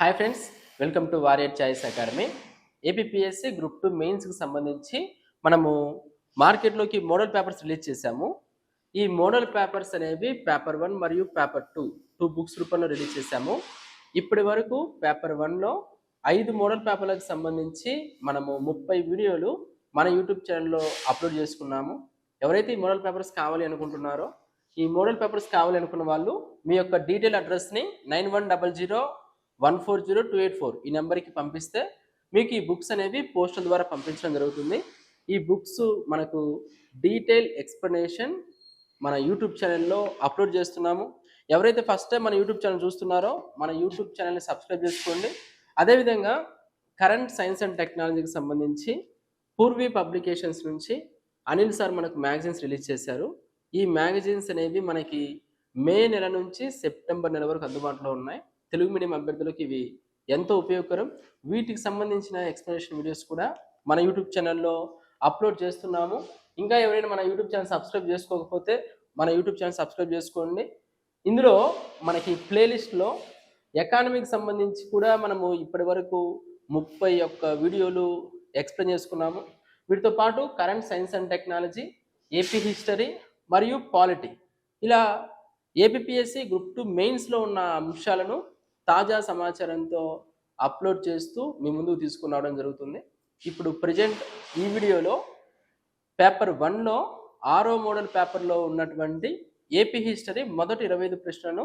Hi friends welcome to warrior choice academy APSC group two మెయిన్స్కి సంబంధించి మనము మార్కెట్లోకి మోడల్ పేపర్స్ రిలీజ్ చేశాము. ఈ మోడల్ పేపర్స్ అనేవి పేపర్ వన్ మరియు పేపర్ టూ టూ బుక్స్ రూపంలో రిలీజ్ చేశాము. ఇప్పటి వరకు పేపర్ వన్లో ఐదు మోడల్ పేపర్లకు సంబంధించి మనము ముప్పై వీడియోలు మన యూట్యూబ్ ఛానల్లో అప్లోడ్ చేసుకున్నాము. ఎవరైతే ఈ మోడల్ పేపర్స్ కావాలి అనుకుంటున్నారో ఈ మోడల్ పేపర్స్ కావాలి అనుకున్న వాళ్ళు మీ యొక్క detail అడ్రస్ని nine one double zero one four zero two eight four ఈ నెంబర్కి పంపిస్తే మీకు ఈ బుక్స్ అనేవి పోస్టల్ ద్వారా పంపించడం జరుగుతుంది. ఈ బుక్స్ మనకు డీటెయిల్ ఎక్స్ప్లెనేషన్ మన యూట్యూబ్ ఛానల్లో అప్లోడ్ చేస్తున్నాము. ఎవరైతే ఫస్ట్ టైం మన యూట్యూబ్ ఛానల్ చూస్తున్నారో మన యూట్యూబ్ ఛానల్ని సబ్స్క్రైబ్ చేసుకోండి. అదేవిధంగా కరెంట్ సైన్స్ అండ్ టెక్నాలజీకి సంబంధించి పూర్వీ పబ్లికేషన్స్ నుంచి అనిల్ సార్ మనకు మ్యాగజైన్స్ రిలీజ్ చేశారు. ఈ మ్యాగజైన్స్ అనేవి మనకి మే నెల నుంచి సెప్టెంబర్ నెల వరకు అందుబాటులో ఉన్నాయి. తెలుగు మీడియం అభ్యర్థులకు ఇవి ఎంతో ఉపయోగకరం. వీటికి సంబంధించిన ఎక్స్ప్లెనేషన్ వీడియోస్ కూడా మన యూట్యూబ్ ఛానల్లో అప్లోడ్ చేస్తున్నాము. ఇంకా ఎవరైనా మన యూట్యూబ్ ఛానల్ సబ్స్క్రైబ్ చేసుకోకపోతే మన యూట్యూబ్ ఛానల్ సబ్స్క్రైబ్ చేసుకోండి. ఇందులో మనకి ప్లేలిస్ట్లో ఎకానమీకి సంబంధించి కూడా మనము ఇప్పటి వరకు ముప్పై ఒక్క వీడియోలు ఎక్స్ప్లెయిన్ చేసుకున్నాము. వీటితో పాటు current science and technology AP history మరియు పాలిటీ. ఇలా ఏపీఎస్సి గ్రూప్ టూ మెయిన్స్లో ఉన్న అంశాలను తాజా సమాచారంతో అప్లోడ్ చేస్తూ మీ ముందుకు తీసుకుని రావడం జరుగుతుంది. ఇప్పుడు ప్రజెంట్ ఈ వీడియోలో పేపర్ వన్లో ఆరో మోడల్ పేపర్లో ఉన్నటువంటి ఏపీ హిస్టరీ మొదటి ఇరవై ఐదు ప్రశ్నలను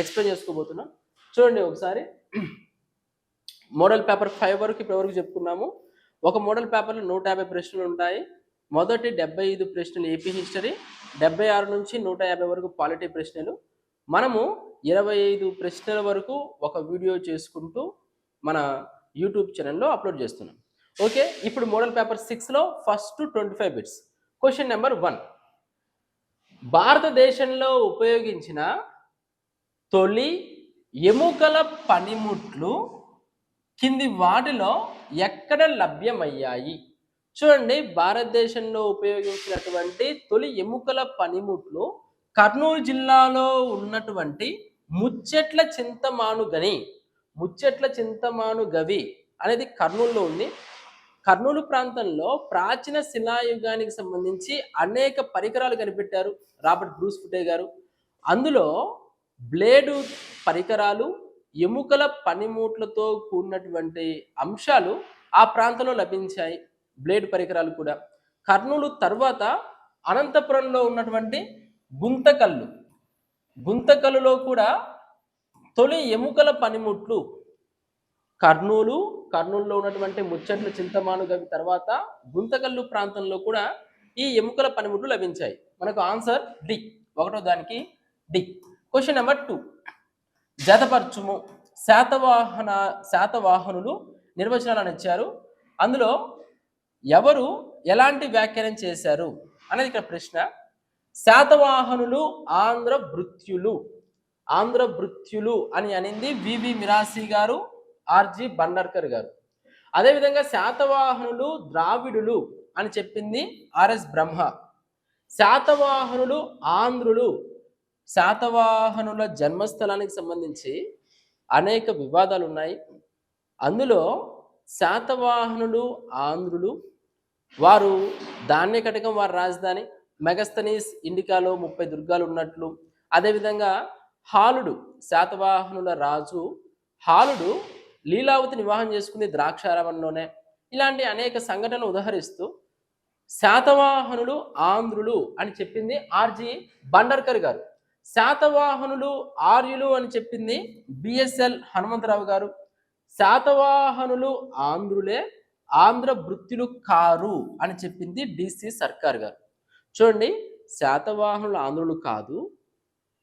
ఎక్స్ప్లెయిన్ చేసుకోబోతున్నాం. చూడండి ఒకసారి. మోడల్ పేపర్ ఫైవ్ వరకు ఇప్పటి వరకు చెప్పుకున్నాము. ఒక మోడల్ పేపర్లో నూట యాభై ప్రశ్నలు ఉంటాయి. మొదటి డెబ్బై ఐదు ప్రశ్నలు ఏపీ హిస్టరీ డెబ్బై ఆరు నుంచి నూట యాభై వరకు పాలిటీ ప్రశ్నలు మనము ఇరవై ఐదు ప్రశ్నల వరకు ఒక వీడియో చేసుకుంటూ మన యూట్యూబ్ ఛానల్లో అప్లోడ్ చేస్తున్నాం. ఓకే ఇప్పుడు మోడల్ పేపర్ సిక్స్లో first twenty five bits question number one భారతదేశంలో ఉపయోగించిన తొలి ఎముకల పనిముట్లు కింది వాటిలో ఎక్కడ లభ్యమయ్యాయి? చూడండి భారతదేశంలో ఉపయోగించినటువంటి తొలి ఎముకల పనిముట్లు కర్నూలు జిల్లాలో ఉన్నటువంటి ముచ్చెట్ల చింతమాను గని ముచ్చెట్ల చింతమాను గవి అనేది కర్నూలులో ఉంది. కర్నూలు ప్రాంతంలో ప్రాచీన శిలాయుగానికి సంబంధించి అనేక పరికరాలు కనిపెట్టారు రాబర్ట్ బ్రూస్ ఫుటే గారు. అందులో బ్లేడు పరికరాలు ఎముకల పనిముట్లతో కూడినటువంటి అంశాలు ఆ ప్రాంతంలో లభించాయి బ్లేడ్ పరికరాలు కూడా. కర్నూలు తర్వాత అనంతపురంలో ఉన్నటువంటి గుంతకల్లు. గుంతకల్లులో కూడా తొలి ఎముకల పనిముట్లు. కర్నూలు కర్నూలులో ఉన్నటువంటి ముచ్చట్లు చింతమాను గవి తర్వాత గుంతకల్లు ప్రాంతంలో కూడా ఈ ఎముకల పనిముట్లు లభించాయి. మనకు ఆన్సర్ డి. ఒకటో దానికి డి. క్వశ్చన్ నెంబర్ టూ జతపరచుము. శాతవాహన శాతవాహనులు నిర్వచనాలను ఇచ్చారు. అందులో ఎవరు ఎలాంటి వ్యాఖ్యానం చేశారు? అనేది ఇక్కడ ప్రశ్న. శాతవాహనులు ఆంధ్ర భృత్యులు ఆంధ్ర భృత్యులు అని అనింది వివి మిరాసి గారు ఆర్జి బండర్కర్ గారు. అదేవిధంగా శాతవాహనులు ద్రావిడులు అని చెప్పింది ఆర్ఎస్ బ్రహ్మ. శాతవాహనులు ఆంధ్రులు శాతవాహనుల జన్మస్థలానికి సంబంధించి అనేక వివాదాలు ఉన్నాయి అందులో శాతవాహనులు ఆంధ్రులు వారు ధాన్య కటకం వారి రాజధాని మెగస్తనీస్ ఇండికాలో ముప్పై దుర్గాలు ఉన్నట్లు. అదేవిధంగా హాలుడు శాతవాహనుల రాజు హాలుడు లీలావతిని వివాహం చేసుకుంది ద్రాక్షారామంలోనే. ఇలాంటి అనేక సంఘటనలు ఉదహరిస్తూ శాతవాహనులు ఆంధ్రులు అని చెప్పింది ఆర్జి బండర్కర్ గారు. శాతవాహనులు ఆర్యులు అని చెప్పింది బిఎస్ఎల్ హనుమంతరావు గారు. శాతవాహనులు ఆంధ్రులే ఆంధ్ర వృత్తులు కారు అని చెప్పింది డిసి సర్కార్ గారు. చూడండి శాతవాహనులు ఆంధ్రులు కాదు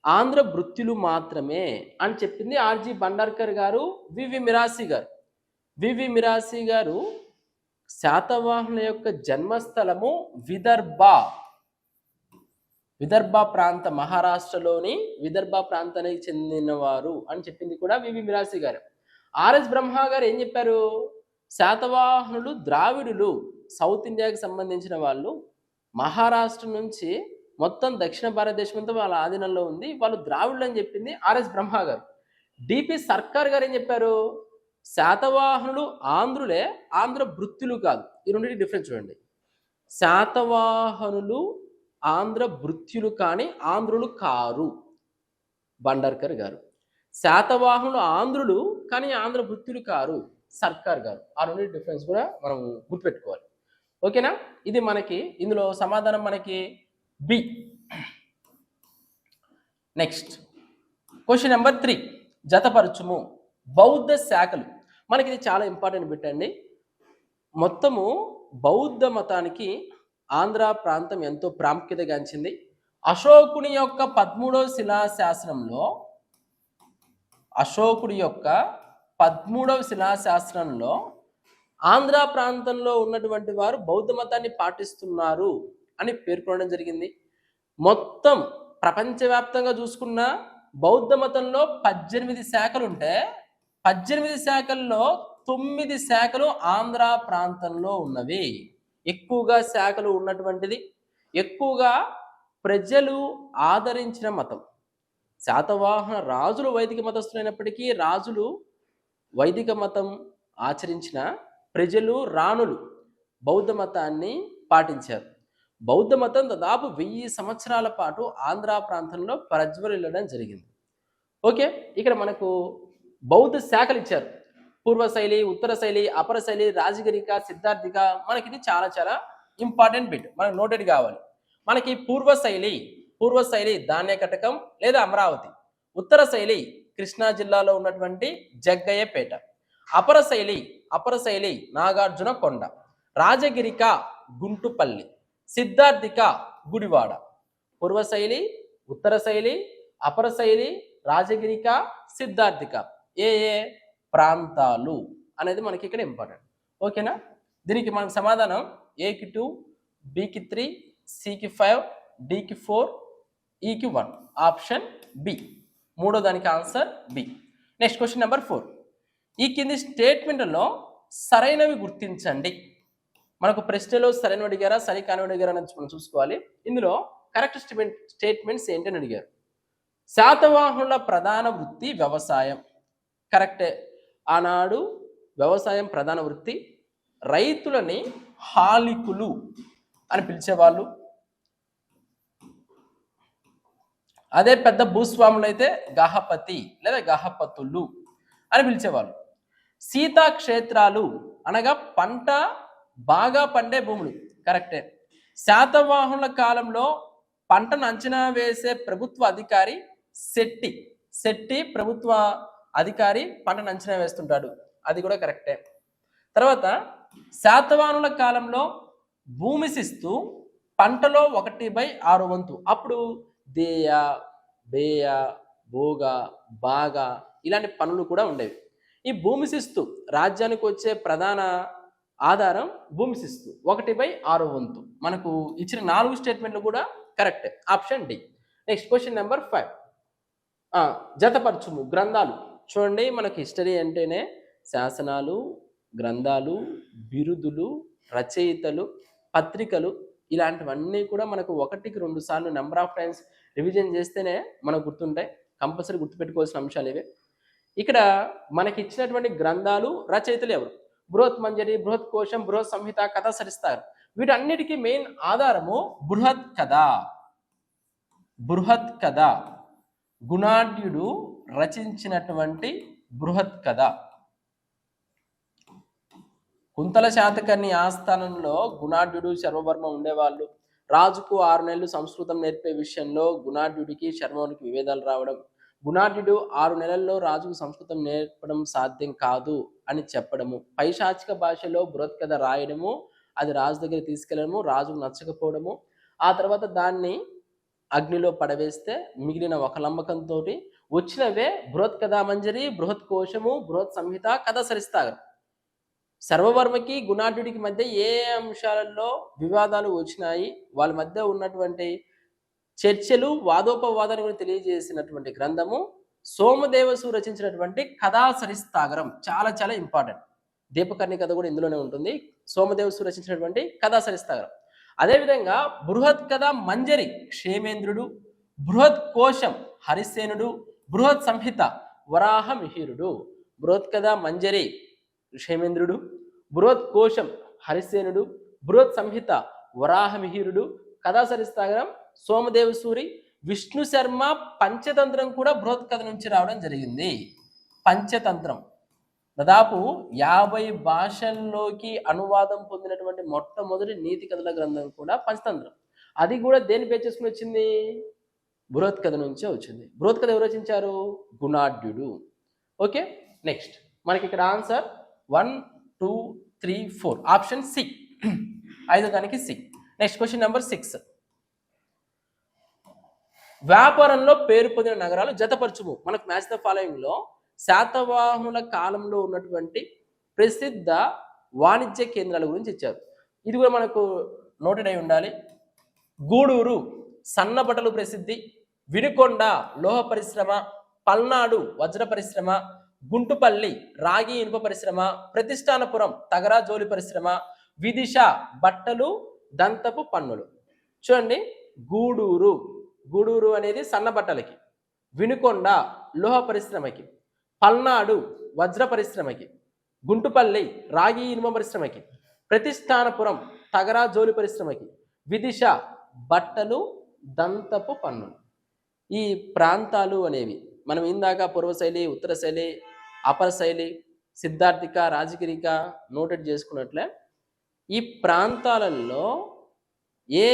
ఆంధ్ర వృత్తులు మాత్రమే అని చెప్పింది ఆర్జి బండార్కర్ గారు వివి మిరాసి గారు. వివి మిరాసి గారు శాతవాహనుల యొక్క జన్మస్థలము విదర్భ. విదర్భ ప్రాంత మహారాష్ట్రలోని విదర్భ ప్రాంతానికి చెందినవారు అని చెప్పింది కూడా వివి మిరాసి గారు. ఆర్ఎస్ బ్రహ్మ గారు ఏం చెప్పారు? శాతవాహనులు ద్రావిడులు సౌత్ ఇండియాకి సంబంధించిన వాళ్ళు మహారాష్ట్ర నుంచి మొత్తం దక్షిణ భారతదేశం అంతా వాళ్ళ ఆధీనంలో ఉంది. వాళ్ళు ద్రావిడులు అని చెప్పింది ఆర్ఎస్ బ్రహ్మ గారు. డిపి సర్కార్ గారు ఏం చెప్పారు? శాతవాహనులు ఆంధ్రులే ఆంధ్ర వృత్తులు కాదు. ఈ రెండింటి డిఫరెన్స్ చూడండి. శాతవాహనులు ఆంధ్ర భృత్యులు కానీ ఆంధ్రులు కారు. బండర్కర్ గారు. శాతవాహనులు ఆంధ్రులు కానీ ఆంధ్ర భృత్యులు కారు సర్కార్ గారు. ఆ రెండు డిఫరెన్స్ కూడా మనం గుర్తుపెట్టుకోవాలి. ఓకేనా? ఇది మనకి ఇందులో సమాధానం మనకి B next question number three జతపరచుము. బౌద్ధ శాఖలు. మనకి ఇది చాలా ఇంపార్టెంట్ పెట్టండి మొత్తము బౌద్ధ మతానికి ఆంధ్ర ప్రాంతం ఎంతో ప్రాముఖ్యతగాంచింది అశోకుని యొక్క పదమూడవ శిలాశాసనంలో అశోకుడి యొక్క పదమూడవ శిలాశాస్త్రంలో ఆంధ్ర ప్రాంతంలో ఉన్నటువంటి వారు బౌద్ధ మతాన్ని పాటిస్తున్నారు అని పేర్కొనడం జరిగింది. మొత్తం ప్రపంచవ్యాప్తంగా చూసుకున్న బౌద్ధ మతంలో పద్దెనిమిది శాఖలు ఉంటే పద్దెనిమిది శాఖల్లో తొమ్మిది శాఖలు ఆంధ్ర ప్రాంతంలో ఉన్నవి. ఎక్కువగా శాఖలు ఉన్నటువంటిది. ఎక్కువగా ప్రజలు ఆదరించిన మతం. శాతవాహన రాజులు వైదిక మతస్థులైనప్పటికీ రాజులు వైదిక మతం ఆచరించిన ప్రజలు రాణులు బౌద్ధ మతాన్ని పాటించారు. బౌద్ధ మతం దాదాపు వెయ్యి సంవత్సరాల పాటు ఆంధ్ర ప్రాంతంలో ప్రజ్వలిల్లడం జరిగింది. ఓకే ఇక్కడ మనకు బౌద్ధ శాఖలు ఇచ్చారు. పూర్వ శైలి ఉత్తర శైలి అపర శైలి రాజగిరిక సిద్ధార్థిక మనకి ఇది చాలా చాలా ఇంపార్టెంట్ బిట్. మనకు నోటెడ్ కావాలి. మనకి పూర్వ శైలి పూర్వ శైలి ధాన్య కటకం లేదా అమరావతి. ఉత్తర శైలి కృష్ణా జిల్లాలో ఉన్నటువంటి జగ్గయ్యపేట అపర అపరశైలి అపర శైలి నాగార్జున కొండ రాజగిరిక గుంటుపల్లి సిద్ధార్థిక గుడివాడ. పూర్వ శైలి ఉత్తర శైలి అపర శైలి రాజగిరిక సిద్ధార్థిక. ఏ ఏ ప్రాంతాలు అనేది మనకి ఇక్కడ ఇంపార్టెంట్ ఓకేనా దీనికి మనకు సమాధానం ఏకి టూ బికి త్రీ సికి ఫైవ్ డికి ఫోర్ ఈకి వన్ ఆప్షన్ బి మూడో దానికి answer B next question number four ఈ కింది స్టేట్మెంట్లో సరైనవి గుర్తించండి. మనకు ప్రశ్నలో సరైన అడిగారా సరి కాని అడిగారా అని మనం చూసుకోవాలి. ఇందులో కరెక్ట్ స్టేట్మెంట్ స్టేట్మెంట్స్ ఏంటని అడిగారు. శాతవాహనుల ప్రధాన వృత్తి వ్యవసాయం. కరెక్టే. ఆనాడు వ్యవసాయం ప్రధాన వృత్తి రైతులని హాలికులు అని పిలిచేవాళ్ళు. అదే పెద్ద భూస్వాములు అయితే గహపతి లేదా గహపతులు అని పిలిచేవాళ్ళు. సీతాక్షేత్రాలు అనగా పంట బాగా పండే భూములు. కరెక్టే. శాతవాహనుల కాలంలో పంటను అంచనా వేసే ప్రభుత్వ అధికారి శెట్టి. శెట్టి ప్రభుత్వ అధికారి పంటను అంచనా వేస్తుంటాడు. అది కూడా కరెక్టే. తర్వాత శాతవాహనుల కాలంలో భూమి శిస్తు పంటలో ఒకటి బై ఆరు వంతు. అప్పుడు దేయ బేయ భోగ బాగా ఇలాంటి పనులు కూడా ఉండేవి. ఈ భూమి శిస్తు రాజ్యానికి వచ్చే ప్రధాన ఆధారం భూమి శిస్తు. ఒకటి బై ఆరు వంతు. మనకు ఇచ్చిన నాలుగు స్టేట్మెంట్లు కూడా correct option D next question number five జతపరచుము గ్రంథాలు. చూడండి మనకి హిస్టరీ అంటేనే శాసనాలు గ్రంథాలు బిరుదులు రచయితలు పత్రికలు ఇలాంటివన్నీ కూడా మనకు ఒకటికి రెండు సార్లు నెంబర్ ఆఫ్ టైమ్స్ రివిజన్ చేస్తేనే మనకు గుర్తుంటాయి. కంపల్సరీ గుర్తుపెట్టుకోవాల్సిన అంశాలు ఇవే. ఇక్కడ మనకి ఇచ్చినటువంటి గ్రంథాలు రచయితలు ఎవరు? బృహత్ మంజరి బృహత్ కోశం బృహత్ సంహిత కథ సరిస్తారు. వీటన్నిటికీ మెయిన్ ఆధారము బృహత్ కథ. బృహత్ కథ. గుణాఢ్యుడు రచించినటువంటి బృహత్ కథ. కుంతల శాతకర్ణి ఆస్థానంలో గుణాఢ్యుడు శర్వవర్మ ఉండేవాళ్ళు. రాజుకు ఆరు నెలలు సంస్కృతం నేర్పే విషయంలో గుణాఢ్యుడికి శర్మవునికి విభేదాలు రావడం గుణాఢ్యుడు ఆరు నెలల్లో రాజుకు సంస్కృతం నేర్పడం సాధ్యం కాదు అని చెప్పడము. పైశాచిక భాషలో బృహత్ కథ రాయడము అది రాజు దగ్గర తీసుకెళ్ళడము రాజుకు నచ్చకపోవడము. ఆ తర్వాత దాన్ని అగ్నిలో పడవేస్తే మిగిలిన ఒక లంబకంతో వచ్చినవే బృహత్ కథా మంజరి బృహత్ కోశము బృహత్ సంహిత కథ సరిస్తారు సర్వవర్మకి గుణాఢ్యుడికి మధ్య ఏ అంశాలలో వివాదాలు వచ్చినాయి వాళ్ళ మధ్య ఉన్నటువంటి చర్చలు వాదోపవాదాన్ని కూడా తెలియజేసినటువంటి గ్రంథము సోమదేవసు రచించినటువంటి కథా సరిస్తాగరం చాలా చాలా ఇంపార్టెంట్ దీపకర్ణి కథ కూడా ఇందులోనే ఉంటుంది. సోమదేవసు రచించినటువంటి కథా సరిస్తాగరం అదేవిధంగా బృహత్ కథ మంజరి క్షేమేంద్రుడు బృహత్ కోశం హరిసేనుడు బృహత్ సంహిత వరాహ మిహిరుడు. బృహత్ కథ మంజరి క్షేమేంద్రుడు బృహత్ కోశం హరిసేనుడు బృహత్ సంహిత వరాహమిహిరుడు కథా సరిస్తాగరం సోమదేవసూరి విష్ణు శర్మ పంచతంత్రం కూడా బృహత్ కథ నుంచి రావడం జరిగింది. పంచతంత్రం. దాదాపు యాభై భాషల్లోకి అనువాదం పొందినటువంటి మొట్టమొదటి నీతి కథల గ్రంథం కూడా పంచతంత్రం. అది కూడా దేని పే చేసుకుని వచ్చింది? బృహత్ కథ నుంచే వచ్చింది. బృహత్ కథ ఎవరు రచించారు? గుణాఢ్యుడు ఓకే నెక్స్ట్. మనకి ఇక్కడ answer one two three four. Option C. ఐదో దానికి C. Next question number six. వ్యాపారంలో పేరు పొందిన నగరాలు జతపరచుము. మనకు మ్యాచ్ ద ఫాలోయింగ్లో శాతవాహనుల కాలంలో ఉన్నటువంటి ప్రసిద్ధ వాణిజ్య కేంద్రాల గురించి ఇచ్చారు. ఇది కూడా మనకు నోటెడ్ అయి ఉండాలి. గూడూరు సన్నబట్టలు ప్రసిద్ధి వినుకొండ లోహ పరిశ్రమ పల్నాడు వజ్ర పరిశ్రమ గుంటుపల్లి రాగి ఇనుప పరిశ్రమ ప్రతిష్టానపురం తగరా జోలి పరిశ్రమ విదిశ బట్టలు దంతపు పన్నులు. చూడండి గూడూరు. గూడూరు అనేది సన్నబట్టలకి వినుకొండ లోహ పరిశ్రమకి పల్నాడు వజ్ర పరిశ్రమకి గుంటుపల్లి రాగి ఇనుమ పరిశ్రమకి ప్రతిష్టానపురం తగరా జోలి పరిశ్రమకి విదిశ బట్టలు దంతపు పన్నులు. ఈ ప్రాంతాలు అనేవి మనం ఇందాక పూర్వశైలి ఉత్తర శైలి అపర శైలి సిద్ధార్థిక రాజగిరిక నోటెడ్ చేసుకున్నట్లే ఈ ప్రాంతాలలో ఏ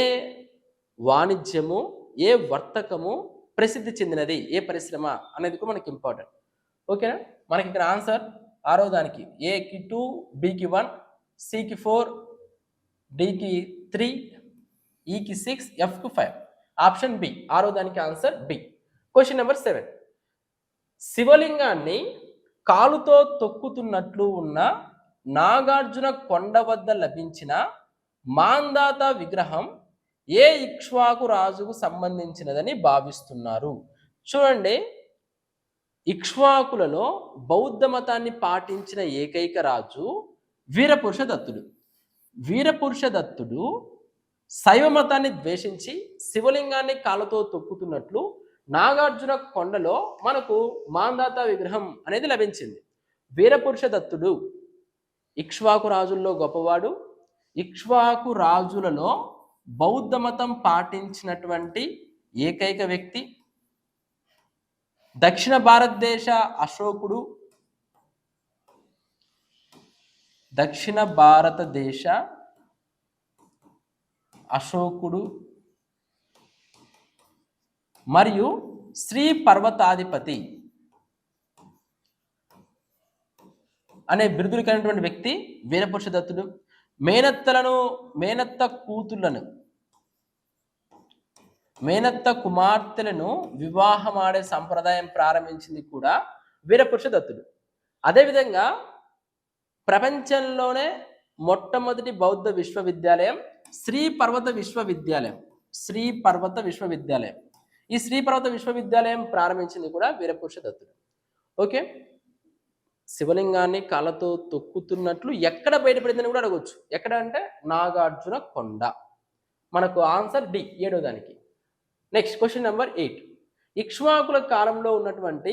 వాణిజ్యము ఏ వర్తకము ప్రసిద్ధి చెందినది? ఏ పరిశ్రమ? అనేది కూడా మనకి ఇంపార్టెంట్ ఓకేనా మనకి ఇక్కడ ఆన్సర్ ఆరో దానికి. ఏకి టూ బికి వన్ సికి ఫోర్ డికి త్రీ ఈకి సిక్స్ ఎఫ్కి ఫైవ్ ఆప్షన్ బి ఆరో దానికి answer B question number seven శివలింగాన్ని కాలుతో తొక్కుతున్నట్లు ఉన్న నాగార్జున కొండ వద్ద లభించిన మాందాత విగ్రహం ఏ ఇక్ష్వాకు రాజుకు సంబంధించినదని భావిస్తున్నారు? చూడండి. ఇక్ష్వాకులలో బౌద్ధ మతాన్ని పాటించిన ఏకైక రాజు వీరపురుష దత్తుడు వీరపురుష దత్తుడు శైవ మతాన్ని ద్వేషించి శివలింగాన్ని కాళ్ళతో తొక్కుతున్నట్లు నాగార్జున కొండలో మనకు మాందాత విగ్రహం అనేది లభించింది. వీరపురుష దత్తుడు ఇక్ష్వాకు రాజుల్లో గొప్పవాడు. ఇక్ష్వాకు రాజులలో బౌద్ధ మతం పాటించినటువంటి ఏకైక వ్యక్తి దక్షిణ భారతదేశ అశోకుడు దక్షిణ భారతదేశ అశోకుడు మరియు శ్రీ పర్వతాధిపతి అనే బిరుదులు కలిగినటువంటి వ్యక్తి వీరపురుషదత్తుడు మేనత్తలను మేనత్త కూతుళ్ళను మేనత్త కుమార్తెలను వివాహమాడే సంప్రదాయం ప్రారంభించింది కూడా వీరపురుష దత్తుడు అదేవిధంగా ప్రపంచంలోనే మొట్టమొదటి బౌద్ధ విశ్వవిద్యాలయం శ్రీ పర్వత విశ్వవిద్యాలయం. శ్రీ పర్వత విశ్వవిద్యాలయం. ఈ శ్రీ పర్వత విశ్వవిద్యాలయం ప్రారంభించింది కూడా వీరపురుష దత్తుడు ఓకే? శివలింగాన్ని కాళ్ళతో తొక్కుతున్నట్లు ఎక్కడ బయటపడిందని కూడా అడగవచ్చు ఎక్కడ అంటే నాగార్జున కొండ. మనకు ఆన్సర్ డి ఏడో దానికి నెక్స్ట్ క్వశ్చన్ నెంబర్ ఎయిట్ ఇక్ష్వాకుల కాలంలో ఉన్నటువంటి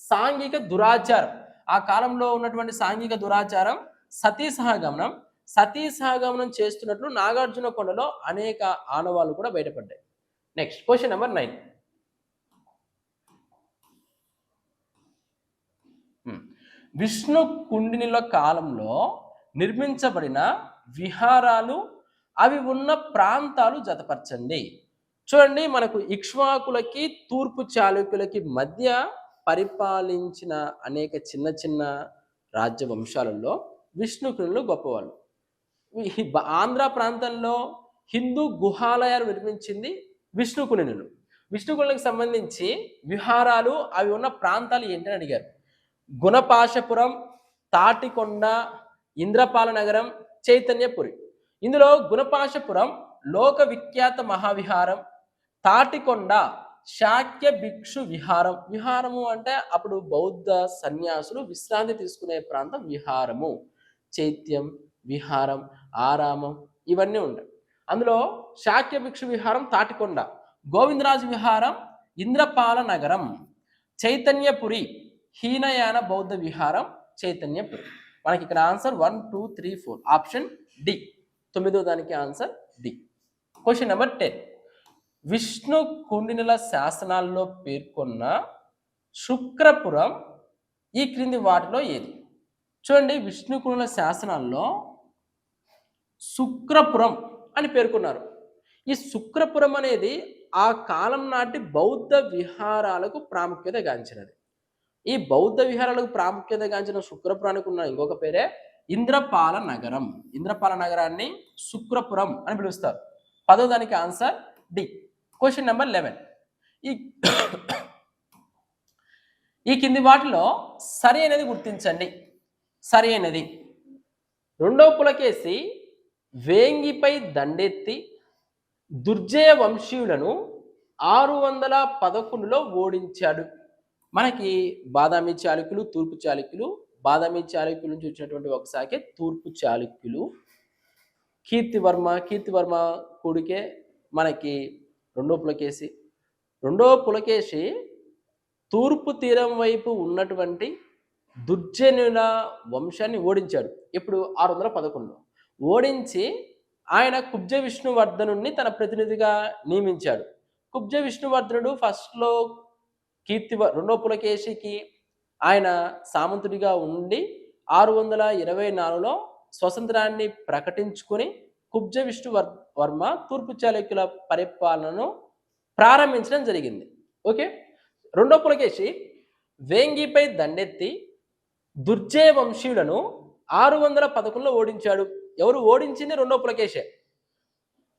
సాంఘిక దురాచారం. ఆ కాలంలో ఉన్నటువంటి సాంఘిక దురాచారం సతీ సహగమనం సతీ సహగమనం చేస్తున్నట్లు నాగార్జున కొండలో అనేక ఆనవాళ్ళు కూడా బయటపడ్డాయి. నెక్స్ట్ క్వశ్చన్ నెంబర్ నైన్ విష్ణు కుండినిల కాలంలో నిర్మించబడిన విహారాలు అవి ఉన్న ప్రాంతాలు జతపరచండి. చూడండి మనకు ఇక్ష్వాకులకి తూర్పు చాళుక్యులకి మధ్య పరిపాలించిన అనేక చిన్న చిన్న రాజ్య వంశాలలో విష్ణుకులు గొప్పవాళ్ళు ఆంధ్ర ప్రాంతంలో హిందూ గుహాలయాలు నిర్మించింది విష్ణుకునులు. విష్ణుకులకు సంబంధించి విహారాలు అవి ఉన్న ప్రాంతాలు ఏంటని అడిగారు. గుణపాశపురం తాటికొండ ఇంద్రపాల నగరం చైతన్యపురి. ఇందులో గుణపాశపురం లోక విఖ్యాత మహావిహారం తాటికొండ శాక్య భిక్షు విహారం. విహారము అంటే అప్పుడు బౌద్ధ సన్యాసులు విశ్రాంతి తీసుకునే ప్రాంతం విహారము. చైత్యం విహారం ఆరామం ఇవన్నీ ఉంటాయి అందులో శాక్య భిక్షు విహారం తాటికొండ. గోవిందరాజు విహారం ఇంద్రపాల నగరం. చైతన్యపురి హీనయాన బౌద్ధ విహారం చైతన్యపురి. మనకి ఇక్కడ answer one two three four. Option D. తొమ్మిదో దానికి answer D. Question number ten. Vishnu కుండినుల శాసనాల్లో పేర్కొన్న శుక్రపురం ఈ క్రింది వాటిలో ఏది? చూడండి విష్ణు కుండినుల శాసనాల్లో శుక్రపురం అని పేర్కొన్నారు. ఈ శుక్రపురం అనేది ఆ కాలం నాటి బౌద్ధ విహారాలకు ప్రాముఖ్యత గాంచినది. ఈ బౌద్ధ విహారాలకు ప్రాముఖ్యత గాంచిన శుక్రపురానికి ఉన్న ఇంకొక పేరే ఇంద్రపాల నగరం. ఇంద్రపాల నగరాన్ని శుక్రపురం అని పిలుస్తారు. పదో దానికి answer D. Question number eleven ఈ ఈ కింది వాటిలో సరి అనేది గుర్తించండి. సరి అనేది. రెండవ పులకేసి వేంగిపై దండెత్తి దుర్జయ వంశీయులను ఆరు వందల పదకొండులో ఓడించాడు. మనకి బాదామి చాళుక్యులు తూర్పు చాళుక్యులు బాదామి చాళుక్యుల నుంచి వచ్చినటువంటి ఒకసారి తూర్పు చాళుక్యులు. కీర్తివర్మ కీర్తివర్మ కొడుకే మనకి రెండో పులకేసి రెండో పులకేసి తూర్పు తీరం వైపు ఉన్నటువంటి దుర్జనుల వంశాన్ని ఓడించాడు. ఇప్పుడు ఆరు వందల పదకొండు. ఓడించి ఆయన కుబ్జ విష్ణువర్ధనుడిని తన ప్రతినిధిగా నియమించాడు. కుబ్జ విష్ణువర్ధనుడు ఫస్ట్లో కీర్తి రెండో పులకేశికి ఆయన సామంతుడిగా ఉండి ఆరు వందల ఇరవై నాలుగులో స్వతంత్రాన్ని ప్రకటించుకొని కుబ్జ విష్ణు వర్ వర్మ తూర్పు చాళుక్యుల పరిపాలనను ప్రారంభించడం జరిగింది. ఓకే? రెండో పులకేశి వేంగిపై దండెత్తి దుర్జయ వంశీయులను ఆరు వందల పదకొండులో ఓడించాడు. ఎవరు ఓడించింది? రెండో పులకేశే.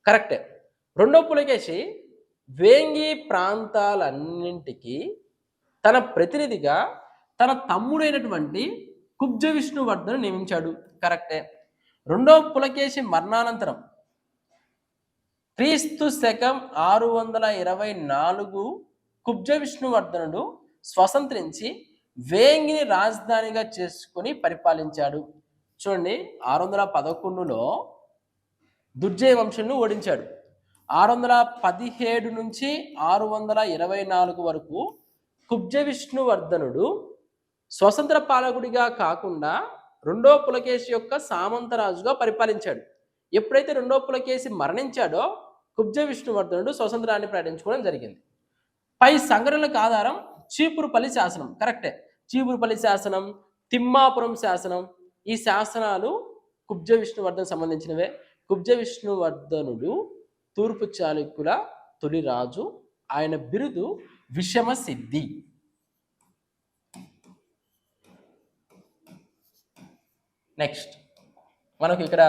కరెక్టే. రెండో పులకేశి వేంగి ప్రాంతాలన్నింటికి తన ప్రతినిధిగా తన తమ్ముడైనటువంటి కుబ్జ విష్ణువర్ధను నియమించాడు. కరెక్టే. రెండో పులకేశి మరణానంతరం. క్రీస్తు శకం ఆరు వందల ఇరవై నాలుగు కుబ్జ విష్ణువర్ధనుడు స్వతంత్రించి వేంగిని రాజధానిగా చేసుకుని పరిపాలించాడు. చూడండి ఆరు వందల పదకొండులో దుర్జయ వంశంను ఓడించాడు. ఆరు వందల పదిహేడు నుంచి ఆరు వందల ఇరవై నాలుగు వరకు కుబ్జ విష్ణువర్ధనుడు స్వతంత్ర పాలకుడిగా కాకుండా రెండో పులకేశి యొక్క సామంతరాజుగా పరిపాలించాడు. ఎప్పుడైతే రెండో పులకేశి మరణించాడో కుబ్జ విష్ణువర్ధనుడు స్వతంత్రాన్ని ప్రకటించుకోవడం జరిగింది. పై సంఘటనలకు ఆధారం చీపురుపల్లి శాసనం కరెక్టే. చీపురుపల్లి శాసనం తిమ్మాపురం శాసనం ఈ శాసనాలు కుబ్జ విష్ణువర్ధన్ సంబంధించినవే. కుబ్జ విష్ణువర్ధనుడు తూర్పు చాళుక్యుల తొలి రాజు ఆయన బిరుదు విషమ సిద్ధి నెక్స్ట్ మనకు ఇక్కడ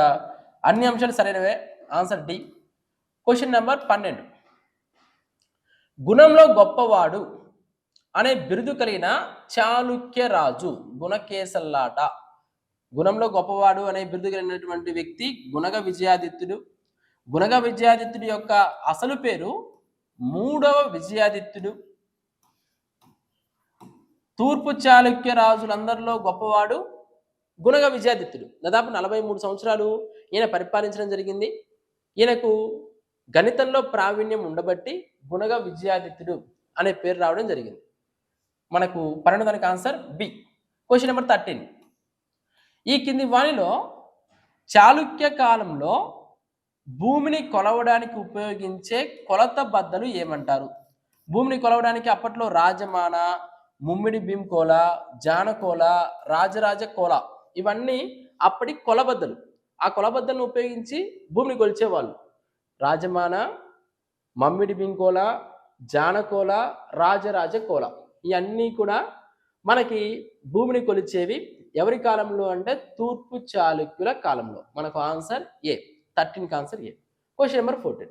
అన్ని అంశాలు సరైనవే. ఆన్సర్ డి క్వశ్చన్ నెంబర్ పన్నెండు. గుణంలో గొప్పవాడు అనే బిరుదు కలిగిన చాళుక్య రాజు గుణకేసల్లాట గుణంలో గొప్పవాడు అనే బిరుదు కలిగినటువంటి వ్యక్తి గుణగ విజయాదిత్యుడు. గుణగ విజయాదిత్యుడి యొక్క అసలు పేరు మూడవ విజయాదిత్యుడు. తూర్పు చాళుక్య రాజులందరిలో గొప్పవాడు గుణగ విజయాదిత్యుడు దాదాపు నలభై మూడు సంవత్సరాలు ఈయన పరిపాలించడం జరిగింది. ఈయనకు గణితంలో ప్రావీణ్యం ఉండబట్టి గుణగ విజయాదిత్యుడు అనే పేరు రావడం జరిగింది. మనకు పన్నెండు answer B. Question number thirteen ఈ కింది వాణిలో చాళుక్య కాలంలో భూమిని కొలవడానికి ఉపయోగించే కొలత బద్దలు ఏమంటారు? భూమిని కొలవడానికి అప్పట్లో రాజమాన ముమ్మిడి భీంకోల జానకోల రాజరాజ కోల ఇవన్నీ అప్పటి కొలబద్దలు. ఆ కొలబద్దలను ఉపయోగించి భూమిని కొలిచేవాళ్ళు. రాజమాన మమ్మిడి బింకోల జానకోల రాజరాజ కోల. ఇవన్నీ కూడా మనకి భూమిని కొలిచేవి ఎవరి కాలంలో అంటే తూర్పు చాళుక్యుల కాలంలో. మనకు answer A? థర్టీన్కి answer A? Question number fourteen.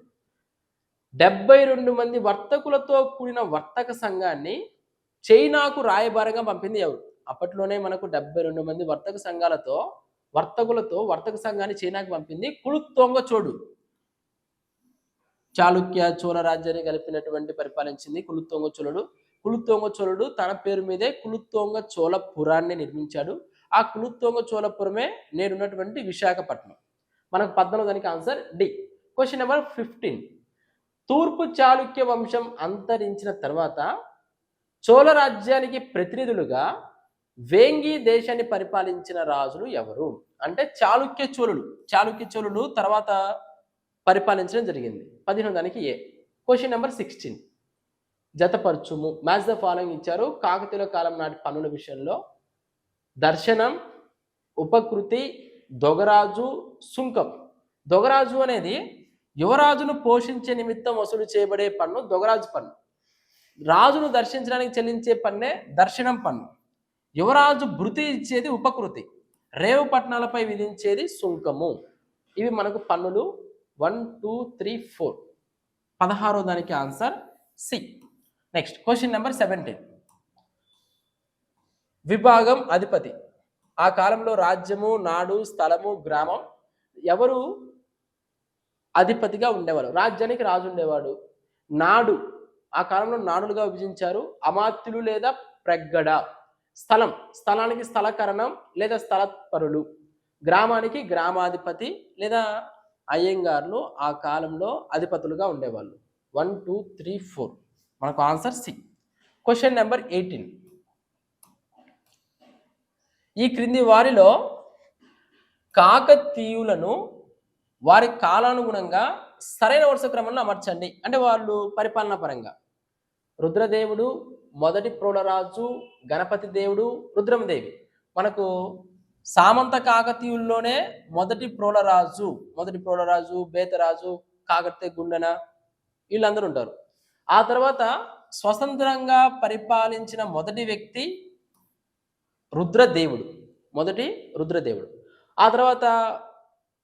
డెబ్బై రెండు మంది వర్తకులతో కూడిన వర్తక సంఘాన్ని చైనాకు రాయబారంగా పంపింది ఎవరు? అప్పట్లోనే మనకు డెబ్బై రెండు మంది వర్తక సంఘాలతో వర్తకులతో వర్తక సంఘాన్ని చైనాకి పంపింది. కులుత్తొంగ చోడు. చాళుక్య చోళ రాజ్యాన్ని కలిపినటువంటి పరిపాలించింది కులుత్తొంగ చోళుడు. కులుత్తొంగ చోళుడు తన పేరు మీదే కులుత్తొంగ చోళపురాన్ని నిర్మించాడు. ఆ కులుత్తొంగ చోళపురమే నేనున్నటువంటి విశాఖపట్నం. మనకు పద్నాలుగు దానికి answer D. Question number fifteen తూర్పు చాళుక్య వంశం అంతరించిన తర్వాత చోళ రాజ్యానికి ప్రతినిధులుగా వేంగి దేశాన్ని పరిపాలించిన రాజులు ఎవరు? అంటే చాళుక్య చోళులు. చాళుక్య చోళులు తర్వాత పరిపాలించడం జరిగింది. పదిహేను దానికి ఏ? క్వశ్చన్ నెంబర్ సిక్స్టీన్ జతపరచుము. మ్యాచ్ ద ఫాలోయింగ్ ఇచ్చారు. కాకతీయుల కాలం నాటి పన్నుల విషయంలో దర్శనం ఉపకృతి దొగరాజు సుంకం. దొగరాజు అనేది యువరాజును పోషించే నిమిత్తం వసూలు చేయబడే పన్ను దొగరాజు పన్ను. రాజును దర్శించడానికి చెల్లించే పన్నే దర్శనం పన్ను. యువరాజు భృతి ఇచ్చేది ఉపకృతి. రేవు పట్టణాలపై విధించేది సుంకము. ఇవి మనకు పన్నులు వన్ టూ త్రీ ఫోర్. పదహారో దానికి answer C. Next question number seventeen. విభాగం అధిపతి. ఆ కాలంలో రాజ్యము నాడు స్థలము గ్రామం ఎవరు అధిపతిగా ఉండేవారు? రాజ్యానికి రాజు ఉండేవాడు. నాడు. ఆ కాలంలో నాడులుగా విభజించారు. అమాత్యులు లేదా ప్రగ్గడ స్థలం స్థలానికి స్థలకరణం లేదా స్థలపరులు. గ్రామానికి గ్రామాధిపతి లేదా అయ్యంగార్లు ఆ కాలంలో అధిపతులుగా ఉండేవాళ్ళు. వన్ టూ త్రీ ఫోర్ మనకు answer C question number eighteen ఈ క్రింది వారిలో కాకతీయులను వారి కాలానుగుణంగా సరైన వరుస క్రమంలో అమర్చండి. అంటే వాళ్ళు పరిపాలనా పరంగా. రుద్రదేవుడు మొదటి ప్రోళరాజు గణపతి దేవుడు రుద్రమదేవి. మనకు సామంత కాకతీయుల్లోనే మొదటి ప్రోళరాజు మొదటి ప్రోళరాజు బేతరాజు కాకతీయ గుండెన వీళ్ళందరూ ఉంటారు. ఆ తర్వాత స్వతంత్రంగా పరిపాలించిన మొదటి వ్యక్తి రుద్రదేవుడు మొదటి రుద్రదేవుడు. ఆ తర్వాత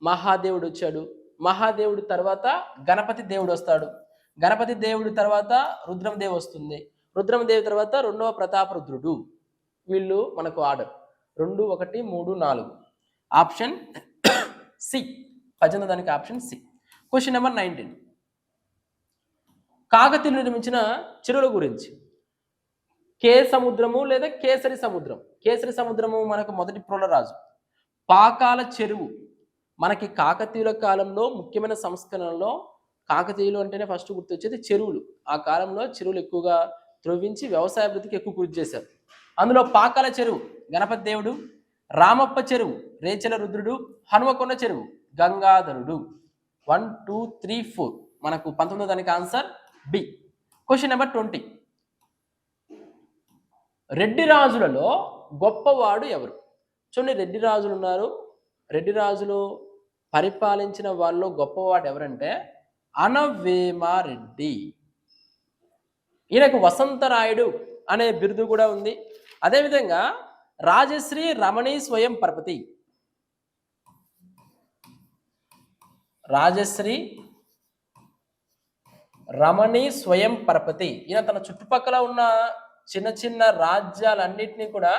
మహాదేవుడు వచ్చాడు. మహాదేవుడి తర్వాత గణపతి దేవుడు వస్తాడు. గణపతి దేవుడి తర్వాత రుద్రమదేవి వస్తుంది. రుద్రమదేవి తర్వాత రెండవ ప్రతాపరుద్రుడు. వీళ్ళు మనకు ఆర్డర్. రెండు ఒకటి మూడు నాలుగు. ఆప్షన్ సి పద్దెనిమిది దానికి option C question number nineteen కాకతీయులు నిర్మించిన చెరువుల గురించి. కే సముద్రము లేదా కేసరి సముద్రం. కేసరి సముద్రము మనకు మొదటి ప్రోలరాజు. పాకాల చెరువు. మనకి కాకతీయుల కాలంలో ముఖ్యమైన సంస్కరణలో కాకతీయులు అంటేనే ఫస్ట్ గుర్తొచ్చేది చెరువులు. ఆ కాలంలో చెరువులు ఎక్కువగా త్రవ్వించి వ్యవసాయ అభివృద్ధికి ఎక్కువ కృషి చేశారు. అందులో పాకాల చెరువు గణపతి దేవుడు రామప్ప చెరువు రేచల రుద్రుడు హనుమకొండ చెరువు గంగాధరుడు. వన్ టూ త్రీ ఫోర్ మనకు పంతొమ్మిదో దానికి answer B. Question number twenty Reddy రాజులలో గొప్పవాడు ఎవరు? చూడండి రెడ్డి రాజులు ఉన్నారు. రెడ్డి రాజులు పరిపాలించిన వాళ్ళు గొప్పవాడు ఎవరంటే అనవేమారెడ్డి. ఈయనకు వసంతరాయుడు అనే బిరుదు కూడా ఉంది. అదేవిధంగా రాజశ్రీ రమణి స్వయం పరపతి. రాజశ్రీ రమణి స్వయం పరపతి. ఈయన తన చుట్టుపక్కల ఉన్న చిన్న చిన్న రాజ్యాలన్నింటినీ కూడా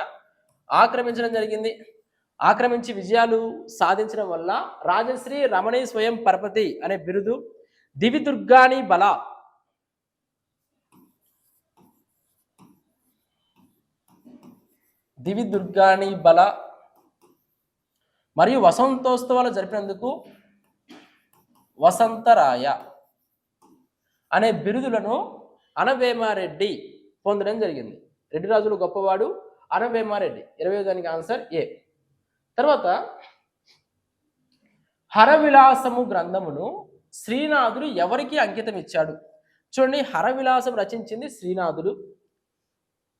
ఆక్రమించడం జరిగింది. ఆక్రమించి విజయాలు సాధించడం వల్ల రాజశ్రీ రమణి స్వయం పరపతి అనే బిరుదు దివి దుర్గాని బల దివి దుర్గాని బల మరియు వసంతోత్సవాలు జరిపినందుకు వసంతరాయ అనే బిరుదులను అనవేమారెడ్డి పొందడం జరిగింది. రెడ్డి రాజులు గొప్పవాడు అనవేమారెడ్డి. ఇరవై దానికి ఆన్సర్ ఏ. తర్వాత హరవిలాసము గ్రంథమును శ్రీనాథుడు ఎవరికి అంకితం ఇచ్చాడు? చూడండి హరవిలాసం రచించింది శ్రీనాథుడు.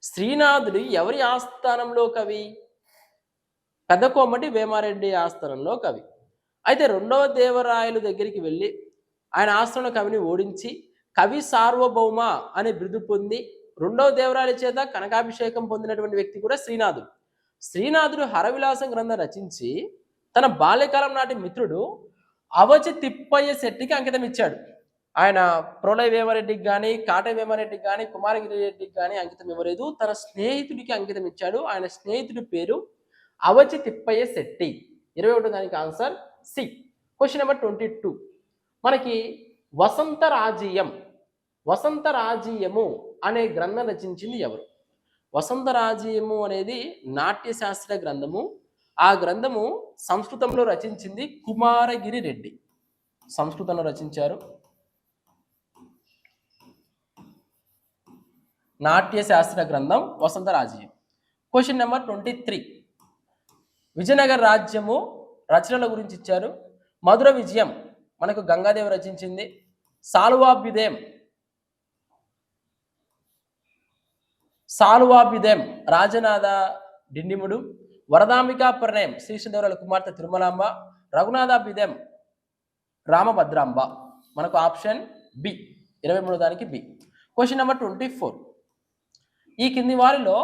శ్రీనాథుడు ఎవరి ఆస్థానంలో కవి? పెద్ద కోమటి వేమారెడ్డి ఆస్థానంలో కవి. అయితే రెండవ దేవరాయలు దగ్గరికి వెళ్ళి ఆయన ఆస్థానంలో కవిని ఓడించి కవి సార్వభౌమ అనే బిరుదు పొంది రెండవ దేవరాయల చేత కనకాభిషేకం పొందినటువంటి వ్యక్తి కూడా శ్రీనాథుడు. శ్రీనాథుడు హరవిలాసం గ్రంథం రచించి తన బాల్యకాలం నాటి మిత్రుడు అవచి తిప్పయ్య శెట్టికి అంకితం ఇచ్చాడు. ఆయన ప్రోలయ వేమారెడ్డికి కానీ కాట వేమారెడ్డికి కానీ కుమారగిరి రెడ్డికి కానీ అంకితం ఇవ్వలేదు. తన స్నేహితుడికి అంకితం ఇచ్చాడు. ఆయన స్నేహితుడి పేరు అవచి తిప్పయ్య శెట్టి. ఇరవై ఒకటి దానికి answer C. Question number twenty two మనకి వసంత రాజీయం వసంత రాజీయము అనే గ్రంథం రచించింది ఎవరు? వసంత రాజీయము అనేది నాట్యశాస్త్ర గ్రంథము. ఆ గ్రంథము సంస్కృతంలో రచించింది కుమారగిరి రెడ్డి. సంస్కృతంలో రచించారు. నాట్యశాస్త్ర గ్రంథం Vasantarajiyam question number twenty three Vijayanagara రాజ్యము రచనల గురించి ఇచ్చారు. మధుర విజయం మనకు గంగాదేవి రచించింది. సాల్వాభ్యుదయం సాల్వాభ్యుదయం రాజనాథ డిండిముడు. వరదాంబికా ప్రణయం శ్రీకృష్ణదేవరాయల కుమార్తె తిరుమలాంబ. రఘునాథాభ్యుదయం రామభద్రాంబ. మనకు ఆప్షన్ బి ఇరవై మూడో దానికి B question number twenty four ఈ కింది వారిలో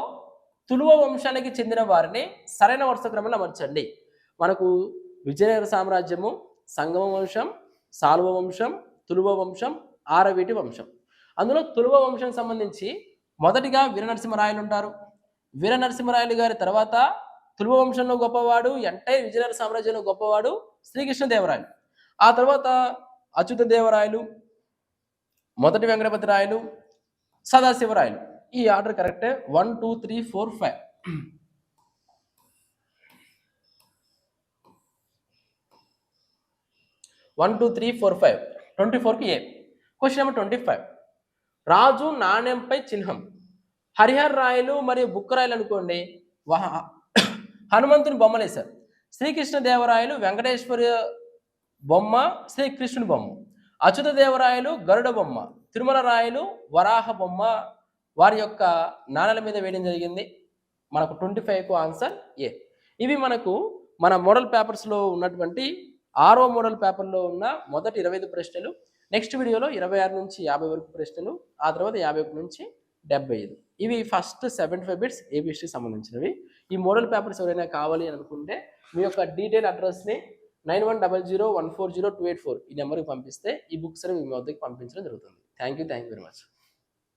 తులువ వంశానికి చెందిన వారిని సరైన వరుస క్రమంలో అమర్చండి. మనకు విజయనగర సామ్రాజ్యము సంగమ వంశం సాల్వ వంశం తులువ వంశం ఆరవీటి వంశం. అందులో తులువ వంశం సంబంధించి మొదటిగా వీర నరసింహరాయలు ఉంటారు. వీర నరసింహరాయలు గారి తర్వాత తులువ వంశంలో గొప్పవాడు ఎంటైర్ విజయనగర సామ్రాజ్యంలో గొప్పవాడు శ్రీకృష్ణదేవరాయలు. ఆ తర్వాత అచ్యుత దేవరాయలు మొదటి వెంకటపతి రాయలు సదాశివరాయలు. ఈ ఆర్డర్ కరెక్టే? One two three four five. One two three four five. Twenty ఫోర్కి A? Question number twenty five రాజు నాణ్యంపై చిహ్నం. హరిహర్ రాయలు మరియు బుక్కరాయలు అనుకోండి. వహ- హనుమంతుని బొమ్మలేశారు. శ్రీకృష్ణ దేవరాయలు వెంకటేశ్వర బొమ్మ శ్రీకృష్ణుని బొమ్మ. అచ్యుత దేవరాయలు గరుడ బొమ్మ. తిరుమల రాయలు వరాహ బొమ్మ. వారి యొక్క నాణాల మీద వేయడం జరిగింది. మనకు ట్వంటీ ఫైవ్కు ఆన్సర్ ఏ ఇవి మనకు మన మోడల్ పేపర్స్లో ఉన్నటువంటి ఆరో మోడల్ పేపర్లో ఉన్న మొదటి ఇరవై ఐదు ప్రశ్నలు నెక్స్ట్ వీడియోలో ఇరవై ఆరు నుంచి యాభై వరకు ప్రశ్నలు ఆ తర్వాత యాభై ఒకటి నుంచి డెబ్బై ఐదు. ఇవి ఫస్ట్ సెవెంటీ ఫైవ్ బిట్స్ ఏబిఎస్టీకి సంబంధించినవి. ఈ మోడల్ పేపర్స్ ఎవరైనా కావాలి అనుకుంటే మీ యొక్క detail అడ్రస్ని nine one double zero one four zero two eight four ఈ నెంబర్కి పంపిస్తే ఈ బుక్స్ అనేవి మీ వద్దకు పంపించడం జరుగుతుంది. Thank you thank you very much